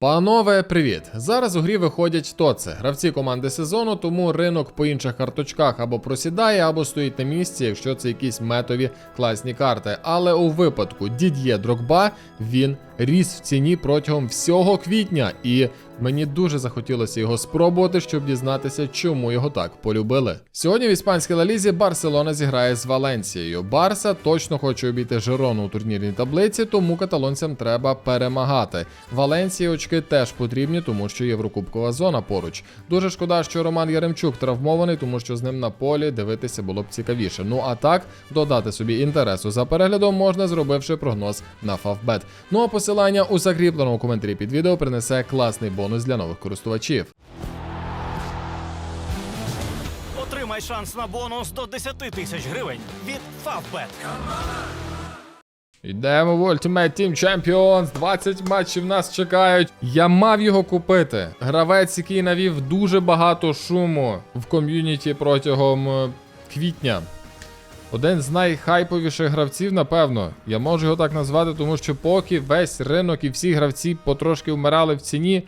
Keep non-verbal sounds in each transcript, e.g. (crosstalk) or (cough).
Панове, привіт! Зараз у грі виходять тоци, гравці команди сезону, тому ринок по інших карточках або просідає, або стоїть на місці, якщо це якісь метові класні карти. Але у випадку Дід'є Дрогба він ріс в ціні протягом всього квітня, і мені дуже захотілося його спробувати, щоб дізнатися, чому його так полюбили. Сьогодні в іспанській лалізі Барселона зіграє з Валенсією. Барса точно хоче обійти Жирону у турнірній таблиці, тому каталонцям треба перемагати. Валенсії очки теж потрібні, тому що Єврокубкова зона поруч. Дуже шкода, що Роман Яремчук травмований, тому що з ним на полі дивитися було б цікавіше. Ну а так, додати собі інтересу за переглядом можна, зробивши прогноз на Фавбет. Ну а посилання у закріпленому коментарі під відео принесе класний бонус для нових користувачів. Отримай шанс на бонус до 10 тисяч гривень від Favbet. Йдемо в Ultimate Team Champions. 20 матчів нас чекають. Я мав його купити. Гравець, який навів дуже багато шуму в ком'юніті протягом е, квітня. Один з найхайповіших гравців, напевно. Я можу його так назвати, тому що поки весь ринок і всі гравці потрошки вмирали в ціні,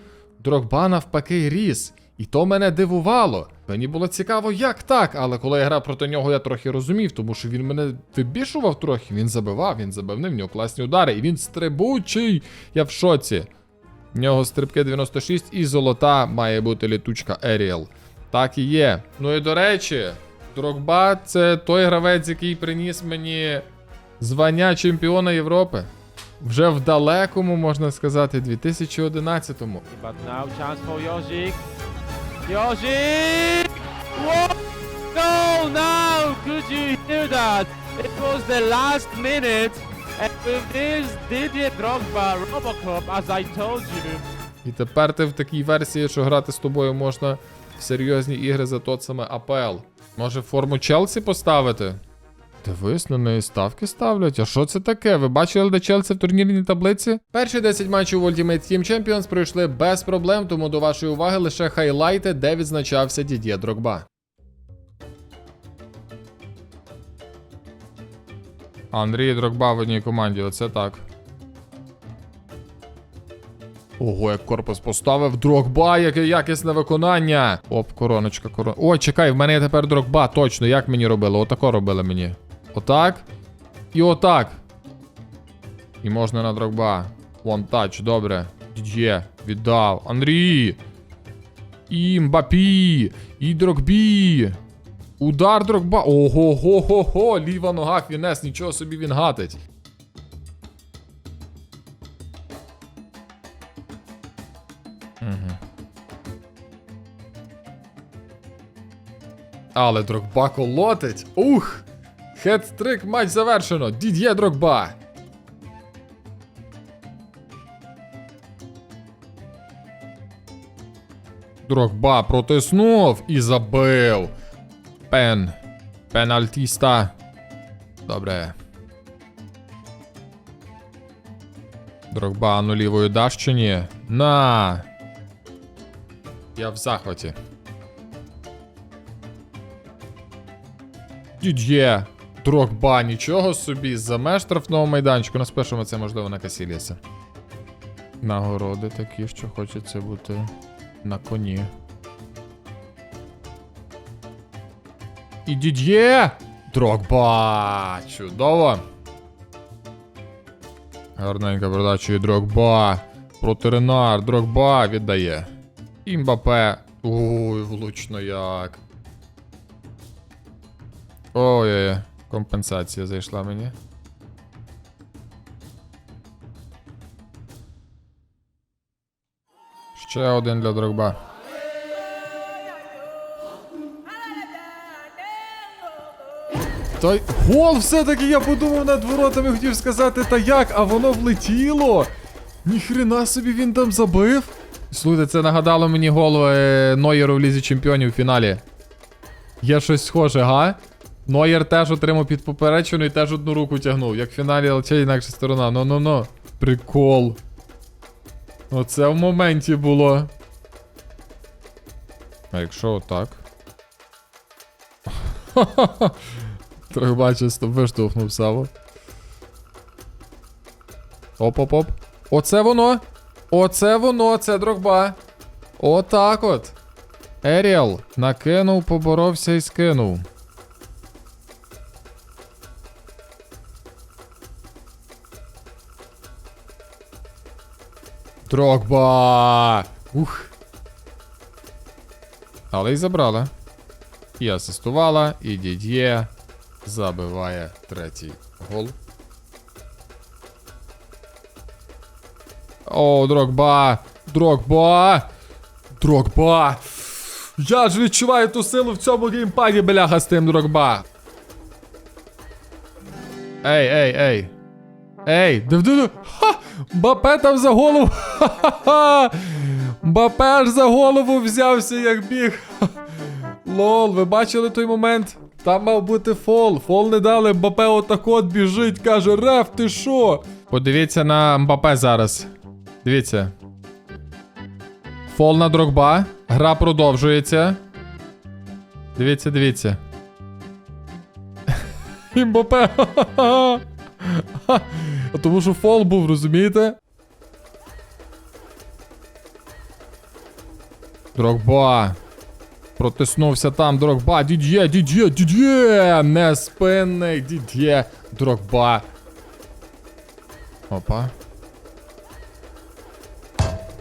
Дрогба навпаки ріс. І то мене дивувало. Мені було цікаво, як так, але коли я грав проти нього, я трохи розумів, тому що він мене вибішував трохи, він забивав, він забивний, в нього класні удари, і він стрибучий. Я в шоці. В нього стрибки 96 і золота має бути літучка Еріал. Так і є. Ну і до речі, Дрогба це той гравець, який приніс мені звання чемпіона Європи. Вже в далекому, можна сказати, 2011-му. But now chance for Yoshi. Yoshi! No, now! Could you hear that? It was the last minute. And with this Didier Drogba Robocop, as I told you. І тепер ти в такій версії, що грати з тобою можна в серйозні ігри за тоцами АПЛ. Може форму Челсі поставити? Дивись, на неї ставки ставлять. А що це таке? Ви бачили, де Челсі в турнірній таблиці? Перші 10 матчів в Ultimate Team Champions пройшли без проблем, тому до вашої уваги лише хайлайти, де відзначався Дід'є Дрогба. Андрій Дрогба в одній команді, оце так. Ого, як корпус поставив Дрогба, яке якісне виконання. Оп, короночка, корона. О, чекай, в мене є тепер Дрогба, точно. Як мені робили? Отако робили мені. Отак. І отак. І можна на Дрогба. One touch, добре. Дід'є, віддав. Андрій. І Мбапі. І Дрогбі. Удар Дрогба. Ого, го го го Ліва нога фінес, нічого собі він гатить. Але Дрогба колотить. Ух! Хет-трик матч завершено. Дід'є Дрогба. Дрогба протиснув і забив. Пен. Пенальтіста. Добре. Дрогба ну лівою? На. Я в захваті. Дід'є. Дрогба, нічого собі. За меж штрафного майданчику. На спершому це можливо на Касіліса. Нагороди такі, що хочеться бути на коні. І дід'є! Дрогба! Чудово! Гарненька передача і Дрогба. Проти Ренар. Дрогба віддає. І Мбапе. Ой, влучно як. Ой, компенсація зайшла мені. Ще один для Дрогба. Та гол все-таки я подумав над воротами, хотів сказати, та як, а воно влетіло. Ніхрена собі він там забив. Слухайте, це нагадало мені гол е, Нойеру в Лізі Чемпіонів у фіналі. Є щось схоже, га? Нойер теж отримав під поперечину і теж одну руку тягнув. Як в фіналі, але інакша сторона. Ну-ну-ну. Прикол. Оце в моменті було. А якщо отак? (laughs) Трохи бачив, виштовхнув Саву. Оп-оп-оп. Оце воно. Оце воно, це дрогба. Отак от. Еріал накинув, поборовся і скинув. Дрогба! Ух. Але й забрала. І асистувала, і Дід'є забиває третій гол. О, Дрогба! Дрогба! Дрогба! Я ж відчуваю ту силу в цьому геймпаді, бляха, з тим Дрогба. Ей, ей, ей. Ей, див див Ха! Бапе там за голову. Ха-ха-ха! (laughs) Бапе аж за голову взявся, як біг. (laughs) Лол, ви бачили той момент? Там мав бути фол. Фол не дали, Мбапе отак от біжить, каже: Реф, ти що? Подивіться на Мбапе зараз. Дивіться. Фол на Дрогба. Гра продовжується. Дивіться, дивіться. (laughs) І Мбапе. Тому що фол був, розумієте? Дрогба. Протиснувся там Дрогба. Дід'є, дід'є, дід'є! Не спинний, дід'є. Дрогба. Опа.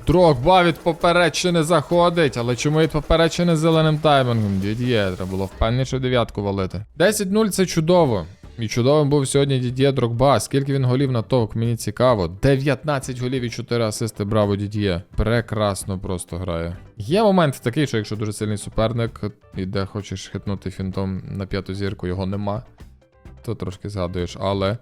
Дрогба від поперечини заходить, але чому від поперечини з зеленим таймінгом? Дід'є, треба було впевненіше дев'ятку валити. 10-0 це чудово. І чудовим був сьогодні Дід'є Дрогба. Скільки він голів на товк, мені цікаво. 19 голів і 4 асисти, браво Дід'є. Прекрасно просто грає. Є момент такий, що якщо дуже сильний суперник, і де хочеш хитнути фінтом на п'яту зірку, його нема. То трошки згадуєш, але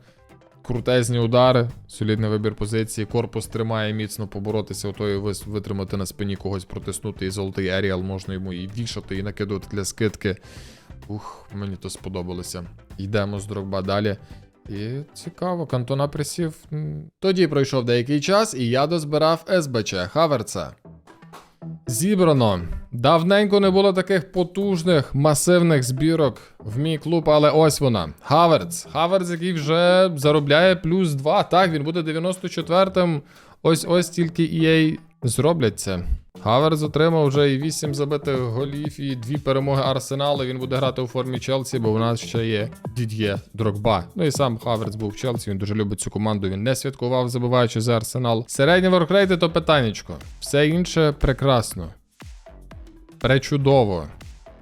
крутезні удари, солідний вибір позиції, корпус тримає міцно поборотися, ото і витримати на спині когось протиснути, і золотий Еріал можна йому і вішати, і накидувати для скидки. Ух, мені то сподобалося. Йдемо з Дрогба далі. І цікаво, кантона присів. Тоді пройшов деякий час, і я дозбирав СБЧ Хаверца. Зібрано. Давненько не було таких потужних, масивних збірок в мій клуб, але ось вона. Хаверц. Хаверц, який вже заробляє плюс 2. Так, він буде 94-м. Ось ось тільки EA зроблять це. Хаверц отримав вже і 8 забитих голів, і 2 перемоги Арсеналу. Він буде грати у формі Челсі, бо у нас ще є Дід'є Дрогба. Ну і сам Хаверц був в Челсі, він дуже любить цю команду. Він не святкував, забиваючи за Арсенал. Середні воркрейти то питаннячко. Все інше прекрасно. Пречудово.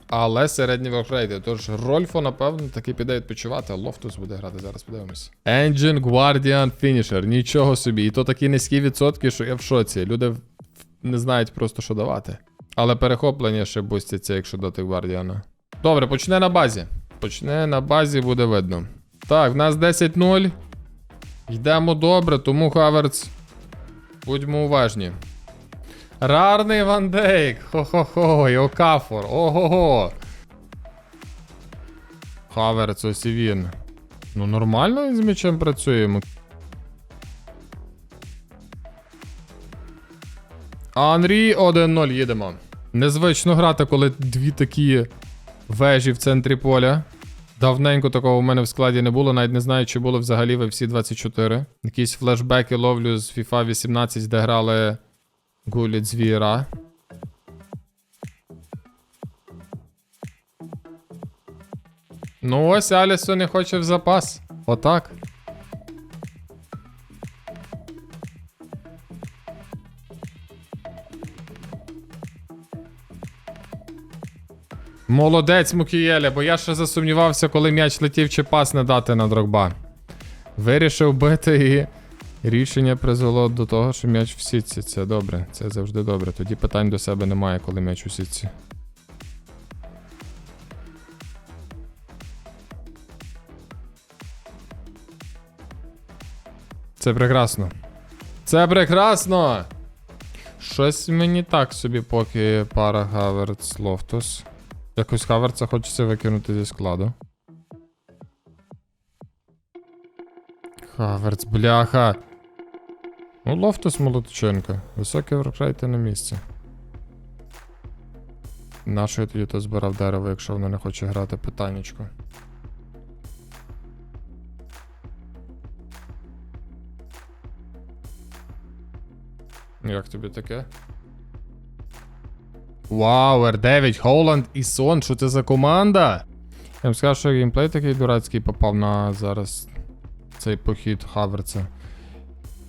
Але середні воркрейти. Тож Рольфо, напевно, таки піде відпочивати, Лофтус буде грати зараз, подивимось. Engine Guardian Finisher. Нічого собі. І то такі низькі відсотки, що я в шоці. Люди в- не знають просто, що давати. Але перехоплення ще бустяться, якщо дати Гвардіана. Добре, почне на базі. Почне на базі, буде видно. Так, в нас 10-0. Йдемо добре, тому Хаверц. Будьмо уважні. Рарний Ван Дейк. Хо-хо-хо, і Окафор. Ого-го. Хаверц, ось і він. Ну, нормально з м'ячем працюємо. Анрі 1-0 їдемо. Незвично грати, коли дві такі вежі в центрі поля. Давненько такого в мене в складі не було, навіть не знаю, чи було взагалі в FC 24. Якісь флешбеки ловлю з FIFA 18, де грали гулі звіра. Ну ось Алісо не хоче в запас. Отак. Молодець Мукієля, бо я ще засумнівався, коли м'яч летів чи пас не дати на дрогба. Вирішив бити і рішення призвело до того, що м'яч в сітці. Це добре, це завжди добре. Тоді питань до себе немає, коли м'яч у сітці. Це прекрасно. Це прекрасно! Щось мені так собі, поки пара Хаверц Лофтус. Якось Хаверца хочеться викинути зі складу. Хаверц, бляха. Ну, Лофтус молодчинка. Високі воркрейти на місці. Нащо я тоді то збирав дерево, якщо воно не хоче грати питаннячко? Як тобі таке? Вау, R9, Холланд і Сон, що це за команда? Я вам скажу, що геймплей такий дурацький попав на зараз цей похід Хаверца.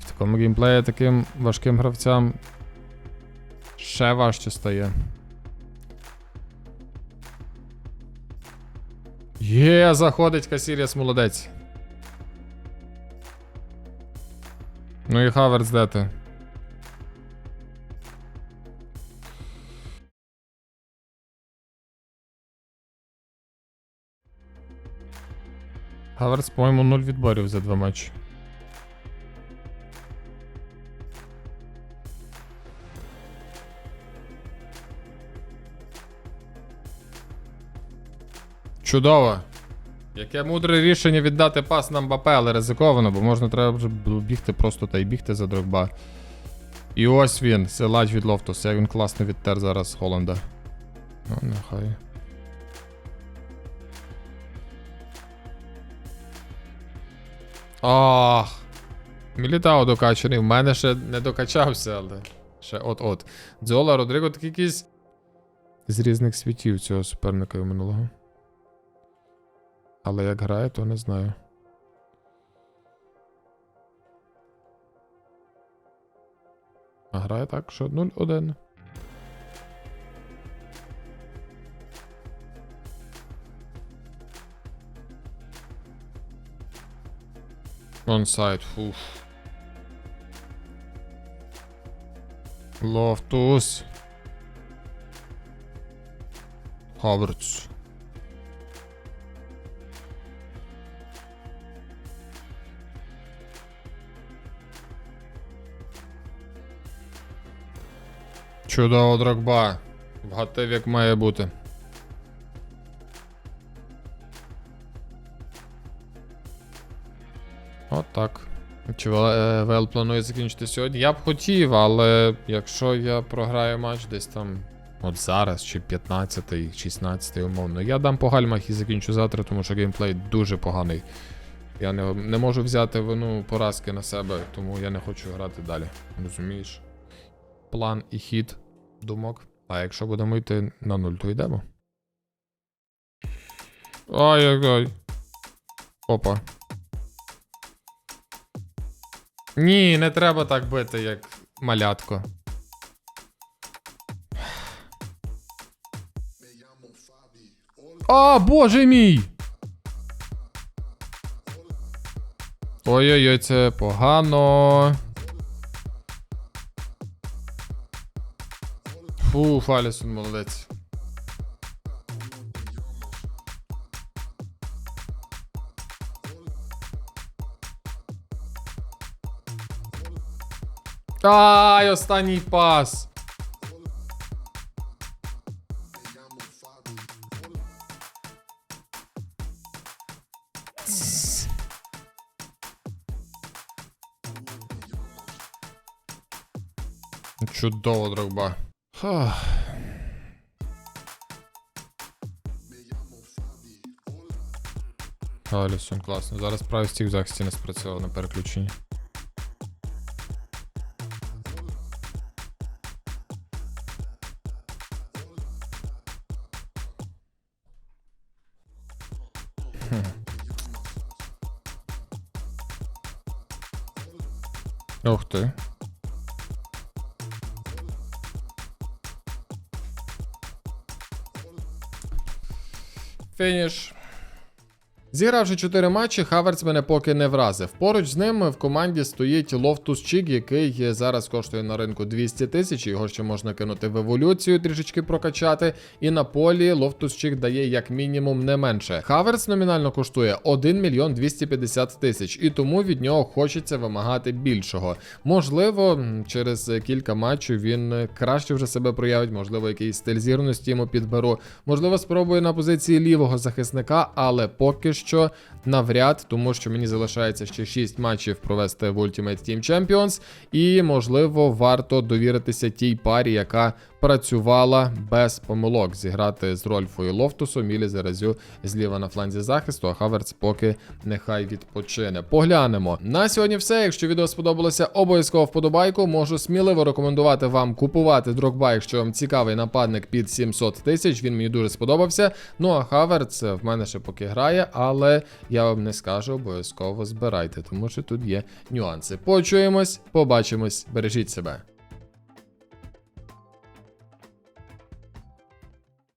В такому геймплеї таким важким гравцям ще важче стає. Є, заходить Касіріас, молодець. Ну і Хаверц де ти? Хаверц, по-моєму, 0 відборів за два матчі. Чудово. Яке мудре рішення віддати пас на Мбапе, але ризиковано, бо можна треба бігти просто та й бігти за Дрогба. І ось він, силач від Лофтуса, як він класно відтер зараз Холланда. Ну, нехай. Ах. Мілітао докачаний. В мене ще не докачався, але. Ще от-от. Дзола Родриго такий якийсь. З різних світів цього суперника і минулого. Але як грає, то не знаю. А грає так, що 0-1. Онсайд, фуф. Лофтус. Хаверц. Чудово, Дрогба. Вгатив як має бути. Чи е, ВЛ планує закінчити сьогодні? Я б хотів, але якщо я програю матч десь там от зараз, чи 15-й, 16-й, умовно, я дам по гальмах і закінчу завтра, тому що геймплей дуже поганий. Я не, не можу взяти вину поразки на себе, тому я не хочу грати далі. Розумієш? План і хід думок. А якщо будемо йти на нуль, то йдемо. Ай-яй-яй. Опа. Ні, не треба так бити, як малятко. А, боже мій! Ой-ой-ой, це погано. Фу, Фалісон молодець. Ай, останній пас. Чудово, Дрогба. Алісон, класно. Зараз правий стік в захисті не спрацював на переключенні. Ух ти. Фініш. Зігравши 4 матчі, Хаверц мене поки не вразив. Поруч з ним в команді стоїть Лофтус Чік, який зараз коштує на ринку 200 тисяч. Його ще можна кинути в еволюцію, трішечки прокачати. І на полі Лофтус Чік дає як мінімум не менше. Хаверц номінально коштує 1 мільйон 250 тисяч, і тому від нього хочеться вимагати більшого. Можливо, через кілька матчів він краще вже себе проявить, можливо, якийсь стиль зірності йому підберу. Можливо, спробує на позиції лівого захисника, але поки що навряд, тому що мені залишається ще 6 матчів провести в Ultimate Team Champions, і можливо варто довіритися тій парі, яка працювала без помилок. Зіграти з Лофтусом і Лізеразю зліва на фланзі захисту, а Хаверц поки нехай відпочине. Поглянемо. На сьогодні все. Якщо відео сподобалося, обов'язково вподобайку. Можу сміливо рекомендувати вам купувати Дрогба, якщо вам цікавий нападник під 700 тисяч. Він мені дуже сподобався. Ну а Хаверц в мене ще поки грає, але я вам не скажу, обов'язково збирайте, тому що тут є нюанси. Почуємось, побачимось, бережіть себе.